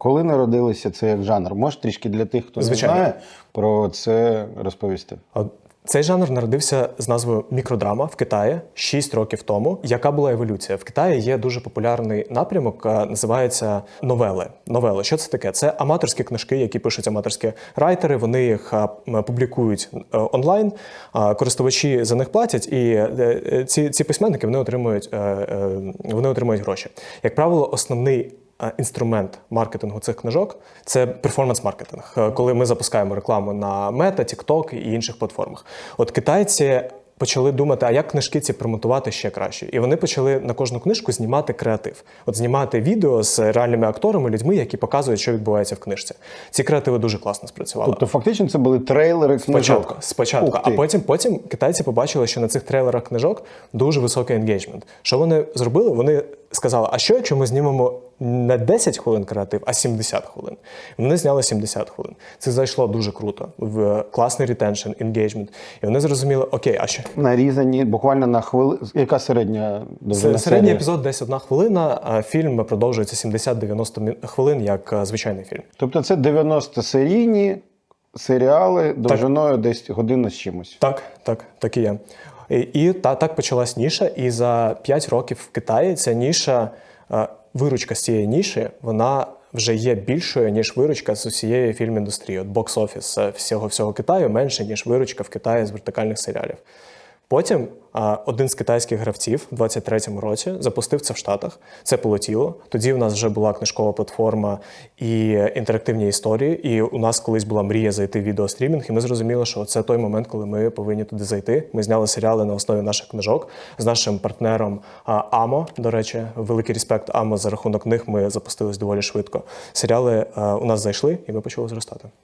Коли народилися це як жанр? Можеш трішки для тих, хто Звичайно. не знає, про це розповісти? Цей жанр народився з назвою мікродрама в Китаї 6 років тому. Яка була еволюція? В Китаї є дуже популярний напрямок, називається новели. Новели. Що це таке? Це аматорські книжки, які пишуть аматорські райтери. Вони їх публікують е, онлайн. Користувачі за них платять, і е, е, ці, ці письменники вони отримують, е, е, вони отримують гроші. Як правило, основний е, інструмент маркетингу цих книжок це перформанс-маркетинг, Е, коли ми запускаємо рекламу на Meta, TikTok і інших платформах. От китайці. Почали думати, а як книжки ці промотувати ще краще. І вони почали на кожну книжку знімати креатив. От знімати відео з реальними акторами, людьми, які показують, що відбувається в книжці. Ці креативи дуже класно спрацювали. Тобто, фактично, це були трейлери книжок. Спочатку, спочатку. А потім, потім китайці побачили, що на цих трейлерах книжок дуже високий енгейджмент. Що вони зробили? Вони сказали: а що, якщо ми знімемо не 10 хвилин креатив, а 70 хвилин? Вони зняли 70 хвилин. Це зайшло дуже круто. В класний ретеншн, енгейджмент. І вони зрозуміли, окей, а що? нарізані буквально на хвилину. Яка середня довжина Середній епізод десь одна хвилина, а фільм продовжується 70-90 хвилин, як е, звичайний фільм. Тобто це 90 серійні серіали довжиною десь година з чимось. Так, так, так і є. І, та, так почалась ніша, і за 5 років в Китаї ця ніша, е, виручка з цієї ніші, вона вже є більшою, ніж виручка з усієї фільм-індустрії. От бокс-офіс е, всього всього Китаю менше, ніж виручка в Китаї з вертикальних серіалів. Потім один з китайських гравців у 23-му році запустив це в Штатах. Це полетіло. Тоді в нас вже була книжкова платформа і інтерактивні історії. І у нас колись була мрія зайти в відеострімінг, і ми зрозуміли, що це той момент, коли ми повинні туди зайти. Ми зняли серіали на основі наших книжок з нашим партнером Амо. До речі, великий респект Амо. За рахунок них ми запустились доволі швидко. Серіали у нас зайшли, і ми почали зростати.